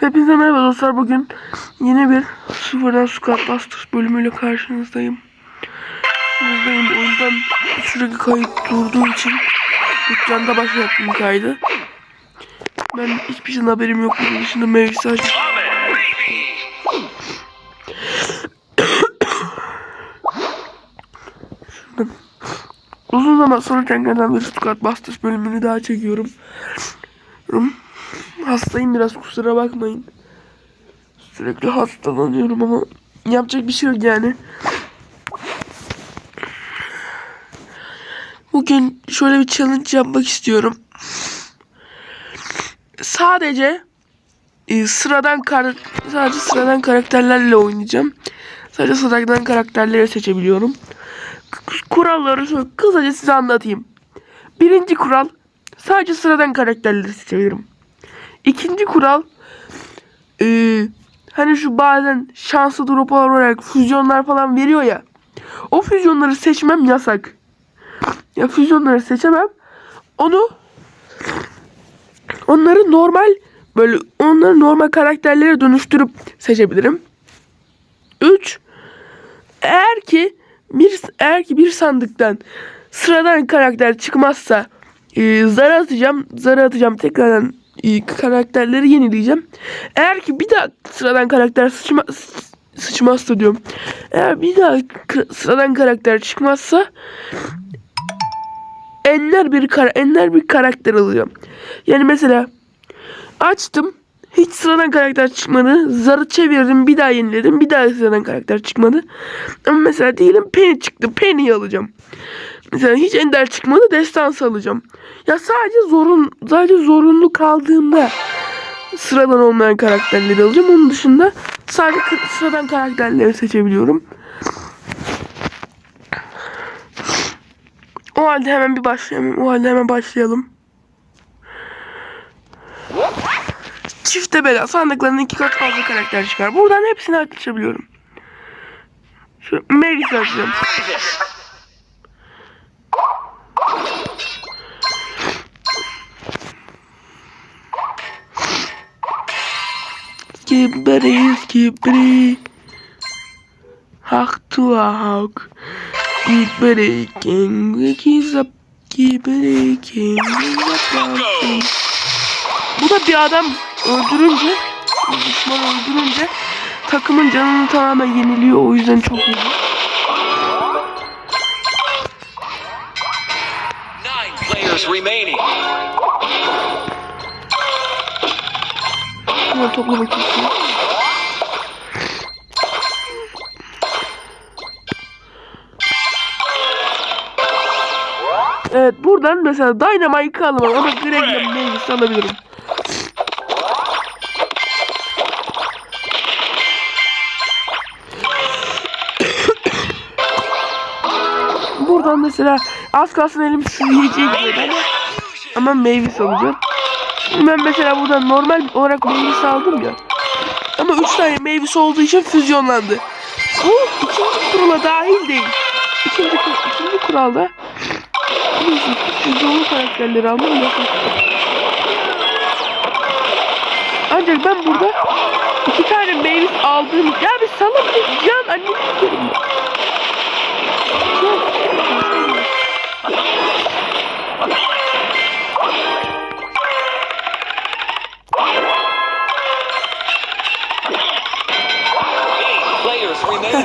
Hepinize merhaba dostlar. Bugün yeni bir sıfırdan Squad Busters bölümüyle karşınızdayım. Karşınızdayım. Oyundan sürekli kayıt durduğu için ekranda başlattım kaydı. Ben hiçbir şeyden haberim yok. Bunun dışında sadece. Şuradan. Uzun zaman sonra tekrardan bir Squad Busters bölümünü daha çekiyorum. Hastayım biraz kusura bakmayın. Sürekli hastalanıyorum ama yapacak bir şey yok yani. Bugün şöyle bir challenge yapmak istiyorum. Sadece e, sıradan kar sadece sıradan karakterlerle oynayacağım. Sadece sıradan karakterleri seçebiliyorum. Kuralları şöyle kısaca size anlatayım. Birinci kural sadece sıradan karakterleri seçebilirim. İkinci kural eee, hani şu bazen şanslı droplar olarak füzyonlar falan veriyor ya. O füzyonları seçmem yasak. Ya füzyonları seçemem. Onu onları normal böyle onları normal karakterlere dönüştürüp seçebilirim. 3 eğer ki bir eğer ki bir sandıktan sıradan karakter çıkmazsa e, zar atacağım. Zar atacağım tekrardan e, karakterleri yenileyeceğim. Eğer ki bir daha sıradan karakter sıçma, sı- sıçmazsa diyorum. Eğer bir daha sıradan karakter çıkmazsa enler bir kara, enler bir karakter alıyorum. Yani mesela açtım hiç sıradan karakter çıkmadı. Zarı çevirdim bir daha yeniledim. Bir daha sıradan karakter çıkmadı. Ama mesela diyelim Penny çıktı. Penny'yi alacağım. Mesela hiç ender çıkmadı. Destans alacağım. Ya sadece zorun sadece zorunlu kaldığımda sıradan olmayan karakterleri alacağım. Onun dışında sadece sıradan karakterleri seçebiliyorum. O halde hemen bir başlayalım. O halde hemen başlayalım. Çifte bela sandıklarının iki kat fazla karakter çıkar. Buradan hepsini açabiliyorum. Şu Mavis açacağım. Skibidi skibidi Hak to a hawk Skibidi king Wikis up Skibidi king Bu da bir adam öldürünce düşman öldürünce takımın canını tamamen yeniliyor o yüzden çok iyi. Nine players remaining. Hemen topla bakayım. Evet buradan mesela Dynamite'ı alamam ama Greg'le Mavis'i alabilirim. Buradan mesela az kalsın elim sıyıyacak diye ama, ama alacağım. Şimdi ben mesela buradan normal olarak Mavis aldım ya. Ama 3 tane Mavis olduğu için füzyonlandı. Bu ikinci kurala dahil değil. İkinci, ikinci kuralda füzyonlu karakterleri almam yasak. Ancak ben burada iki tane Mavis aldığım... Ya bir salak bir can annemi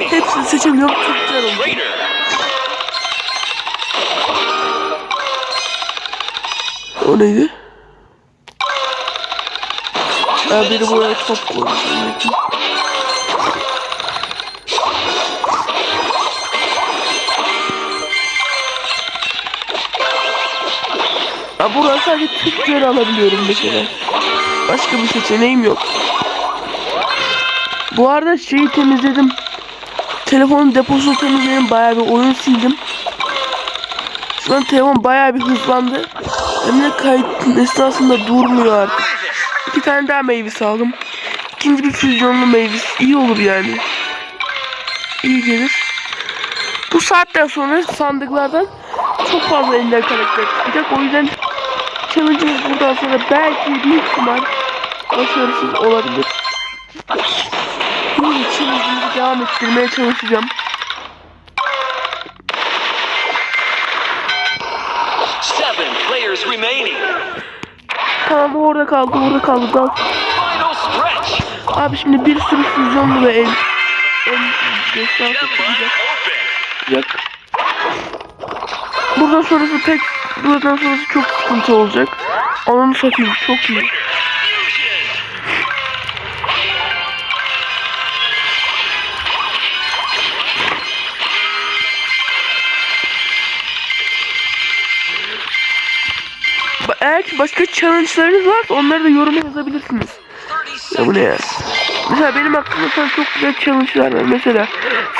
Hepsini seçemiyorum. Çok güzel oldu. O neydi? Ya biri buraya top koymuş. Ya buradan sadece Türkleri alabiliyorum mesela. Başka bir seçeneğim yok. Bu arada şeyi temizledim. Telefonun deposunu temizledim. Bayağı bir oyun sildim. Şu an telefon bayağı bir hızlandı. Hem de kayıt esnasında durmuyor artık. İki tane daha meyve aldım. İkinci bir füzyonlu meyve. iyi olur yani. İyi gelir. Bu saatten sonra sandıklardan çok fazla ender karakter çıkacak. O yüzden challenge'ımız buradan sonra belki büyük ihtimal başarısız olabilir. Bunun için devam ettirmeye çalışacağım. Seven players remaining. Tamam orada kaldı orada kaldı. Dal. Abi şimdi bir sürü füzyonlu ve el el destansı çıkacak. olacak. Buradan sonrası pek buradan sonrası çok sıkıntı olacak. Onun satayım çok iyi. Eğer ki başka challenge'larınız varsa onları da yoruma yazabilirsiniz. 30 Ya bu ne ya? Mesela benim aklımda an çok güzel challenge'lar var. Mesela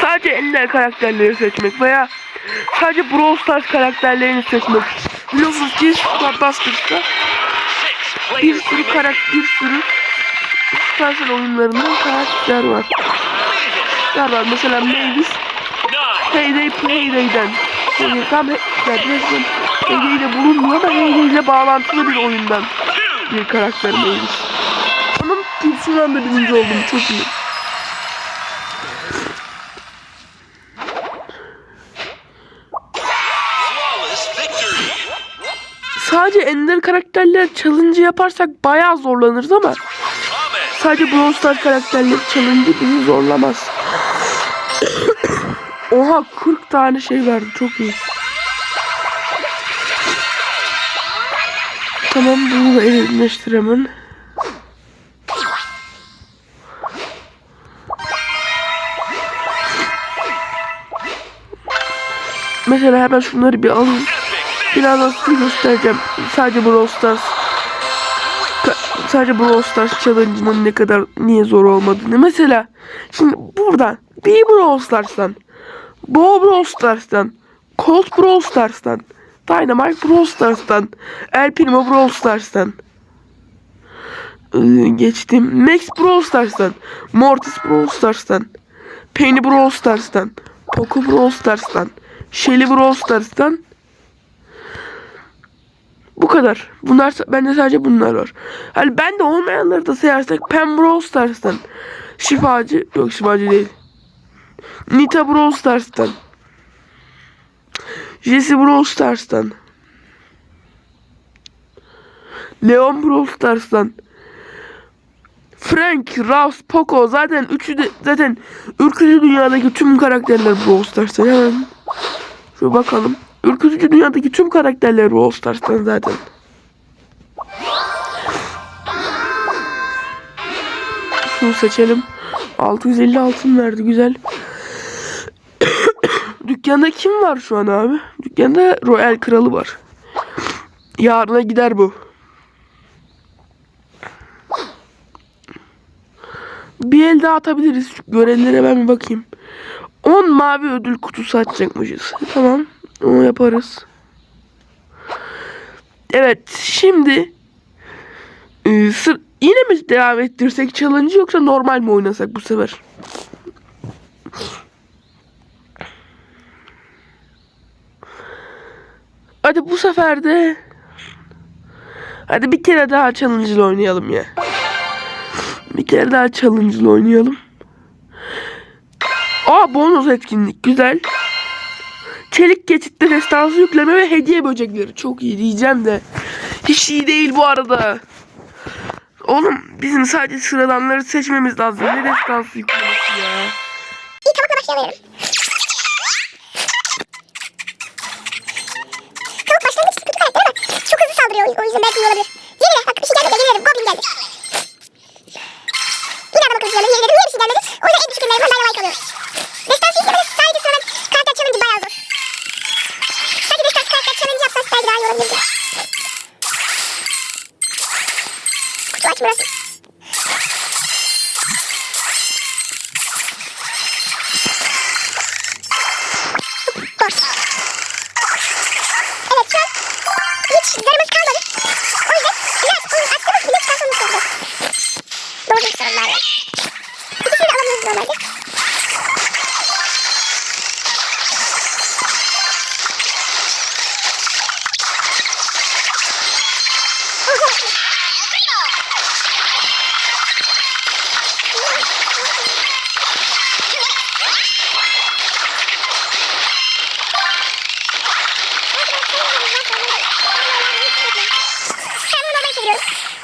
sadece ender karakterleri seçmek veya sadece Brawl Stars karakterlerini seçmek. Biliyorsunuz ki Six bir sürü karakter, bir sürü Supercell oyunlarından karakter var. Var var mesela Mavis. Heyday Playday'den. Yani tam yani resmen Heyday ile bulunmuyor ama Heyday ile bağlantılı bir oyundan bir karakter Mavis. Onun şu anda birinci oldum çok iyi. Sadece Ender karakterler challenge yaparsak bayağı zorlanırız ama sadece Brawl Stars karakterleri challenge bizi zorlamaz. Oha 40 tane şey verdi çok iyi. Tamam bunu da elimleştir hemen. Mesela hemen şunları bir alayım. Birazdan size göstereceğim. Sadece Brawl Stars sadece Brawl Stars challenge'ının ne kadar niye zor olmadığını. Mesela şimdi buradan bir Brawl Stars'tan Bo Brawl Stars'tan Colt Brawl Stars'tan Dynamite Brawl Stars'tan El Primo Brawl Stars'tan Ee, geçtim Max Brawl Stars'tan Mortis Brawl Stars'tan Penny Brawl Stars'tan Poco Brawl Stars'tan Shelly Brawl Stars'tan bu kadar. Bunlar bende sadece bunlar var. Hani bende olmayanları da sayarsak Pem Brawl Stars'tan. Şifacı yok şifacı değil. Nita Brawl Stars'tan. Jesse Brawl Stars'tan. Leon Brawl Stars'tan. Frank, Rouse, Poco zaten üçü de zaten ürkütücü dünyadaki tüm karakterler Brawl Stars'tan. Hemen şu bakalım. Ürkütücü dünyadaki tüm karakterler Brawl Stars'tan zaten. Şunu seçelim. 650 altın verdi güzel. Dükkanda kim var şu an abi? Dükkanda Royal Kralı var. Yarına gider bu. Bir el daha atabiliriz. Görevlere ben bir bakayım. 10 mavi ödül kutusu açacakmışız. Tamam. Onu yaparız. Evet. Şimdi e, sır, yine mi devam ettirsek challenge yoksa normal mi oynasak bu sefer? Hadi bu sefer de Hadi bir kere daha challenge oynayalım ya. Bir kere daha challenge oynayalım. Aa bonus etkinlik güzel. Çelik geçitte destansı yükleme ve hediye böcekleri. Çok iyi diyeceğim de. Hiç iyi değil bu arada. Oğlum bizim sadece sıradanları seçmemiz lazım. Ne destansı yüklemesi ya. İlk tavukla başlayalım. Ama çok hızlı saldırıyor o yüzden belki iyi olabilir. Yeni bak bir şey gelmedi yeni dedim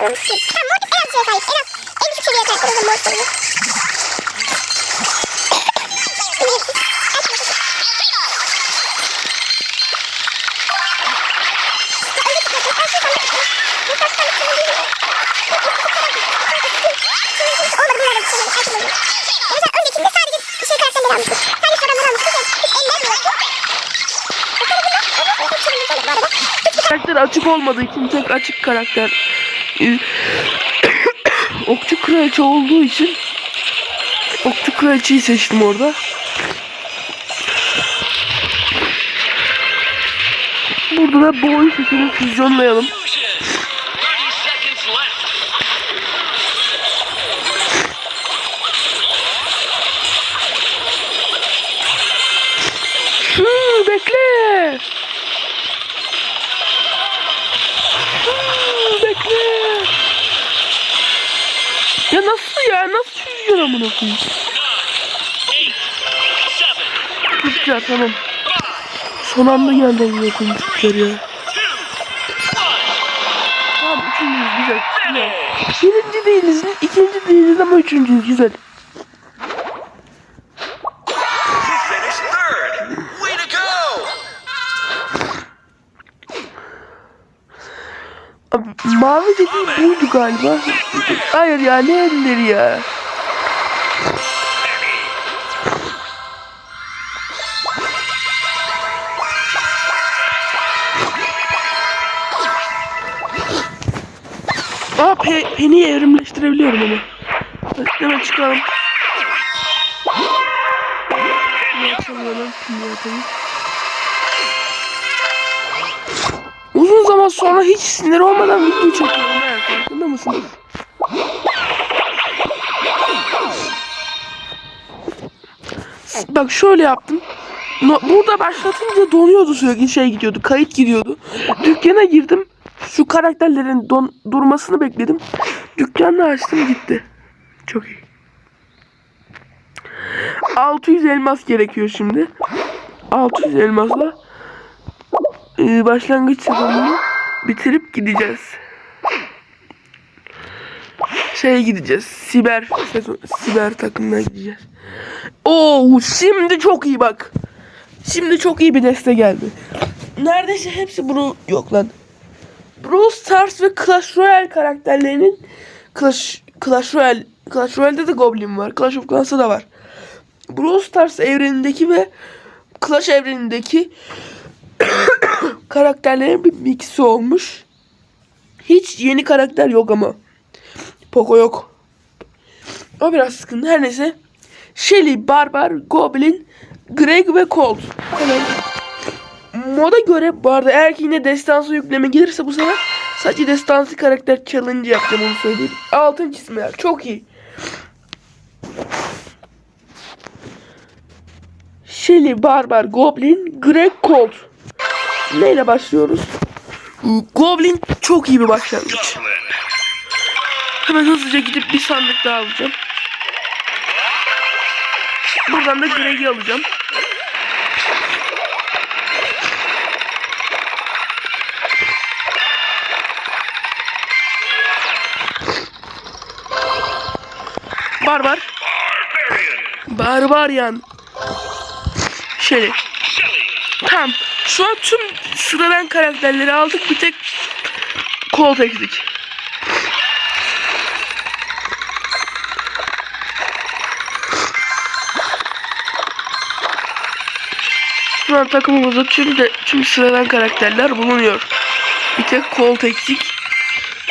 Tamam Mortis en az şeye sahip. En az en düşük seviyeye karakter o zaman Mortis oluyor. Olmadı bunlar da bir yok. Mesela öncekinde sadece karakterleri almıştık. Sadece şu adamları almıştık. Hiç eller yoktu. Bu arada Karakter açık olmadığı için tek açık karakter Okçu Kraliçe olduğu için Okçu Kraliçeyi seçtim orada. Burada da bu oyun sesini füzyonlayalım. Güzel tamam. Son anda geldi amına koyayım Türkler ya. Tamam üçüncüyüz güzel. güzel. Birinci değiliz, ikinci değiliz ama üçüncüyüz güzel. Abi, mavi dediğim buydu galiba. Hayır ya ne elleri ya. Aa pe Penny'i evrimleştirebiliyorum ama. Hemen çıkalım. Uzun zaman sonra hiç sinir olmadan video çekiyorum ha farkında mısınız? Bak şöyle yaptım. Burada başlatınca donuyordu sürekli şey gidiyordu kayıt gidiyordu. Dükkana girdim. Şu karakterlerin don durmasını bekledim. Dükkanı açtım gitti. Çok iyi. 600 elmas gerekiyor şimdi. 600 elmasla e, başlangıç sezonunu bitirip gideceğiz. Şey gideceğiz. Siber sezon, siber takımına gideceğiz. Oo şimdi çok iyi bak. Şimdi çok iyi bir deste geldi. Neredeyse hepsi bunu yok lan. Brawl Stars ve Clash Royale karakterlerinin Clash Clash Royale Clash Royale'de de Goblin var. Clash of Clans'ta da var. Brawl Stars evrenindeki ve Clash evrenindeki karakterlerin bir mixi olmuş. Hiç yeni karakter yok ama. Poco yok. O biraz sıkıntı. Her neyse. Shelly, Barbar, Goblin, Greg ve Colt. Hemen moda göre bu arada eğer ki yine destansı yükleme gelirse bu sefer sadece destansı karakter challenge yapacağım onu söyleyeyim. Altın çizmeler çok iyi. Shelly, Barbar, Goblin, Greg, Colt. Neyle başlıyoruz? Goblin çok iyi bir başlangıç. Hemen hızlıca gidip bir sandık daha alacağım. Buradan da Greg'i alacağım. Barbar. Barbarian. Şöyle. Tamam. Şu an tüm sıradan karakterleri aldık. Bir tek Colt eksik. Şu an takımımızda tüm de tüm sıradan karakterler bulunuyor. Bir tek Colt eksik.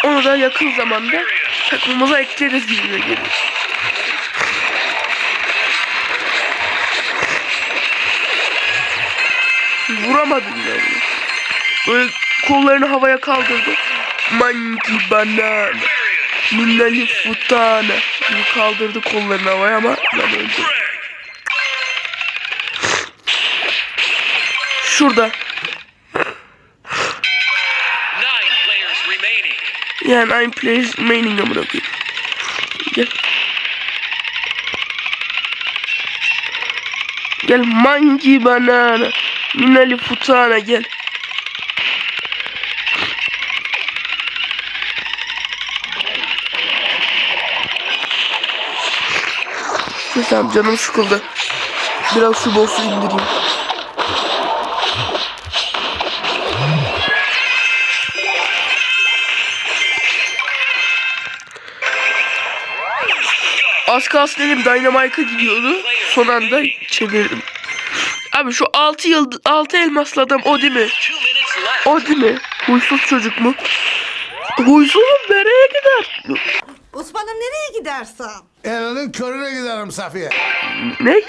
Onu da yakın zamanda takımımıza ekleriz gibi geliyor. Vuramadım yani. Böyle kollarını havaya kaldırdı. Manki banana. Minnali futana. Gibi kaldırdı kollarını havaya ama ben öldüm. Şurada. Nine players remaining. Yani I'm players remaining amına koyayım. Gel. Gel manki banana. Minali Futana gel. Tamam canım sıkıldı. Biraz şu boss'u indireyim. Az kalsın elim Dynamike'a gidiyordu. Son anda çevirdim. Abi şu 6 yıl 6 elmaslı adam o değil mi? O değil mi? Huysuz çocuk mu? Huysuzum nereye gider? Osman'ım nereye gidersen? Elinin körüne giderim Safiye. Ne?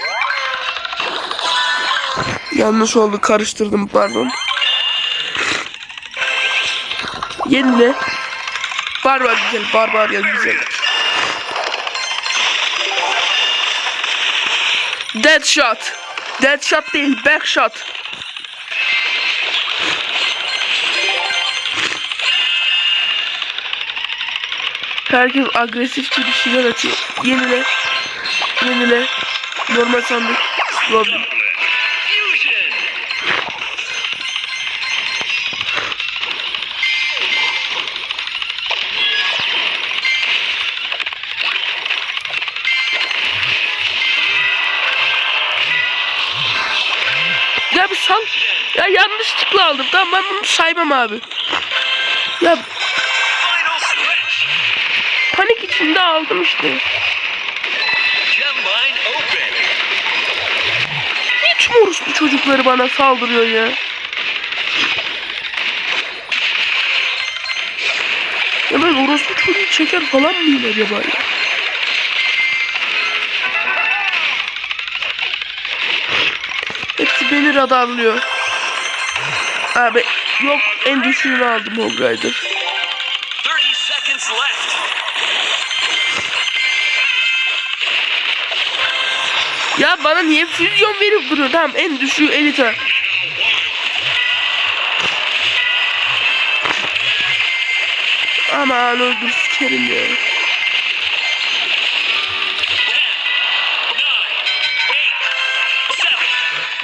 Yanlış oldu karıştırdım pardon. Yenile. Barbar güzel, barbar ya güzel. Dead shot. Dead shot değil, back shot. Herkes agresifçe bir şeyler atıyor. Yenile. Yenile. Normal sandık. Robin. Ya bir sal. Ya yanlışlıkla aldım. Tamam ben bunu saymam abi. Ya panik içinde aldım işte. Hiç mi orospu çocukları bana saldırıyor ya? Ya ben orospu çocuğu çeker falan mıyım acaba ya? Beni radarlıyor. Abi yok en düşüğünü aldım Hog Rider. 30 seconds left. Ya bana niye füzyon verip duruyor? Tamam en düşüğü elite. Aman öldür sikerim ya.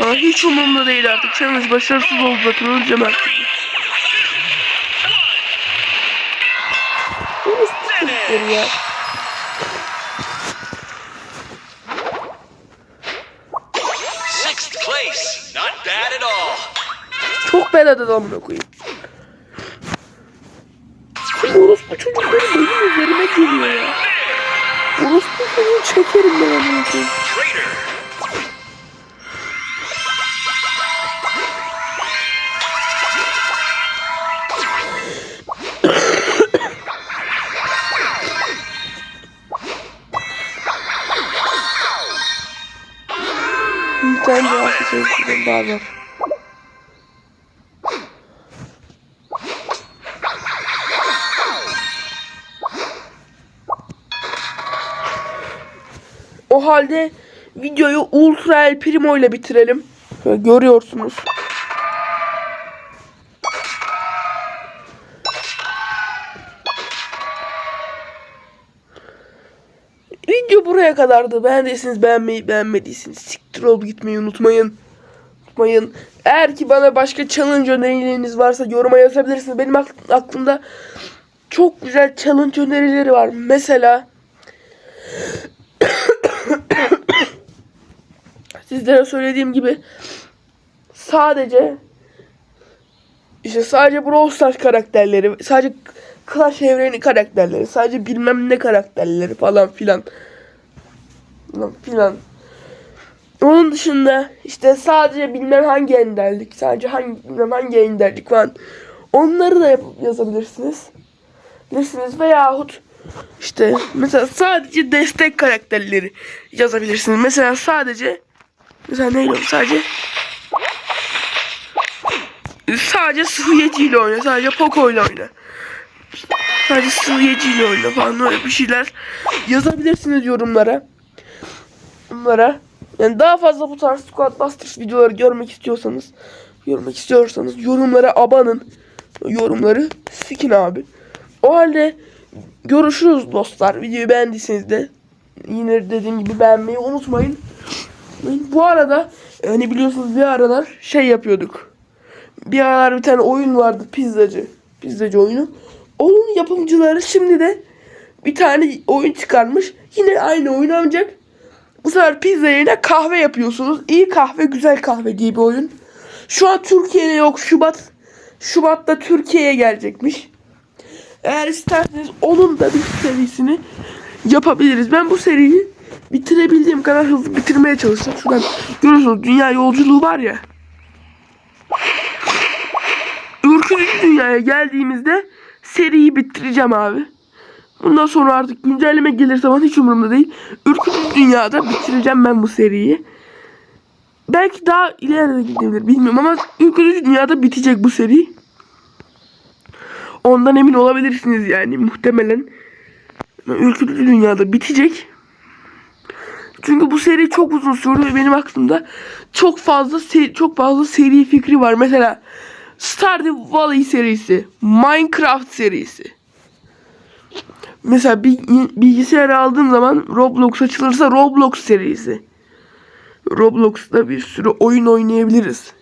10, 9, 8, Ama hiç umurumda değil artık. Challenge başarısız oldu zaten. Öleceğim artık. Çocukları ya. Çok beladı amına koyayım. Orospu çocukları benim üzerime geliyor ya. Orospu çocuğu çekerim ben amına seçeceğim daha. O halde videoyu Ultra El Primo ile bitirelim. Görüyorsunuz. Video buraya kadardı. Beğendiyseniz beğenmeyi, beğenmediyseniz siktir olup gitmeyi unutmayın. Unutmayın. Eğer ki bana başka challenge önerileriniz varsa yoruma yazabilirsiniz. Benim ak- aklımda çok güzel challenge önerileri var. Mesela sizlere söylediğim gibi sadece işte sadece Brawl Stars karakterleri, sadece Clash evreni karakterleri, sadece bilmem ne karakterleri falan filan filan. Onun dışında işte sadece bilmem hangi enderlik, sadece hangi bilmem hangi enderlik falan. Onları da yapıp yazabilirsiniz. Bilirsiniz veyahut işte mesela sadece destek karakterleri yazabilirsiniz. Mesela sadece mesela neyle sadece sadece Suyeci ile oyna, sadece Poco ile oyna. Sadece Suyeci ile oyna falan öyle bir şeyler yazabilirsiniz yorumlara. Bunlara. Yani daha fazla bu tarz Squad Busters videoları görmek istiyorsanız, görmek istiyorsanız yorumlara abanın. Yorumları sikin abi. O halde görüşürüz dostlar. Videoyu beğendiyseniz de yine dediğim gibi beğenmeyi unutmayın. Bu arada hani biliyorsunuz bir aralar şey yapıyorduk. Bir aralar bir tane oyun vardı pizzacı. Pizzacı oyunu. Onun yapımcıları şimdi de bir tane oyun çıkarmış. Yine aynı oyun ancak Bu sefer pizza yerine kahve yapıyorsunuz. İyi kahve, güzel kahve diye bir oyun. Şu an Türkiye'de yok. Şubat Şubat'ta Türkiye'ye gelecekmiş. Eğer isterseniz onun da bir serisini yapabiliriz. Ben bu seriyi bitirebildiğim kadar hızlı bitirmeye çalışacağım. Şuradan görüyorsunuz dünya yolculuğu var ya. Ürkütücü dünyaya geldiğimizde seriyi bitireceğim abi. Bundan sonra artık güncelleme gelirse falan hiç umurumda değil. Ürkütücü dünyada bitireceğim ben bu seriyi. Belki daha ileride de gidebilir bilmiyorum ama Ürkütücü dünyada bitecek bu seri. Ondan emin olabilirsiniz yani muhtemelen. Ürkütücü dünyada bitecek. Çünkü bu seri çok uzun sürdü ve benim aklımda çok fazla çok fazla seri fikri var. Mesela Stardew Valley serisi, Minecraft serisi. Mesela bir bilgisayar aldığım zaman Roblox açılırsa Roblox serisi. Roblox'ta bir sürü oyun oynayabiliriz.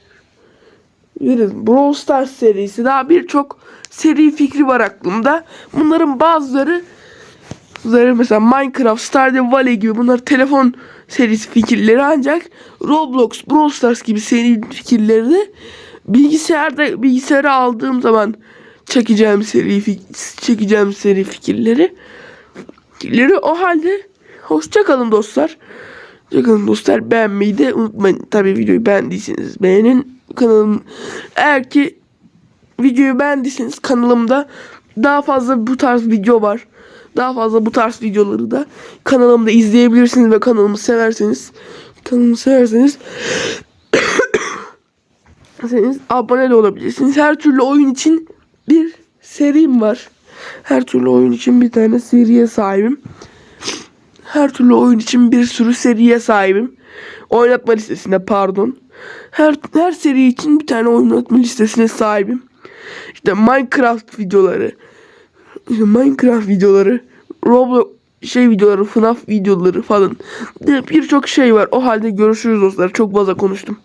Biliriz. Brawl Stars serisi daha birçok seri fikri var aklımda. Bunların bazıları bazıları mesela Minecraft, Stardew Valley gibi bunlar telefon serisi fikirleri ancak Roblox, Brawl Stars gibi seri fikirleri de bilgisayarda bilgisayara aldığım zaman çekeceğim seri çekeceğim seri fikirleri. Fikirleri o halde hoşça kalın dostlar. Hoşça kalın dostlar. Beğenmeyi de unutmayın. Tabii videoyu beğendiyseniz beğenin. Kanalım eğer ki videoyu beğendiyseniz kanalımda daha fazla bu tarz video var. Daha fazla bu tarz videoları da kanalımda izleyebilirsiniz ve kanalımı severseniz kanalımı severseniz abone de olabilirsiniz. Her türlü oyun için bir serim var. Her türlü oyun için bir tane seriye sahibim. Her türlü oyun için bir sürü seriye sahibim. Oynatma listesinde pardon. Her her seri için bir tane oynatma listesine sahibim. İşte Minecraft videoları. işte Minecraft videoları. Roblox şey videoları, FNAF videoları falan. Bir- Birçok şey var. O halde görüşürüz dostlar. Çok fazla konuştum.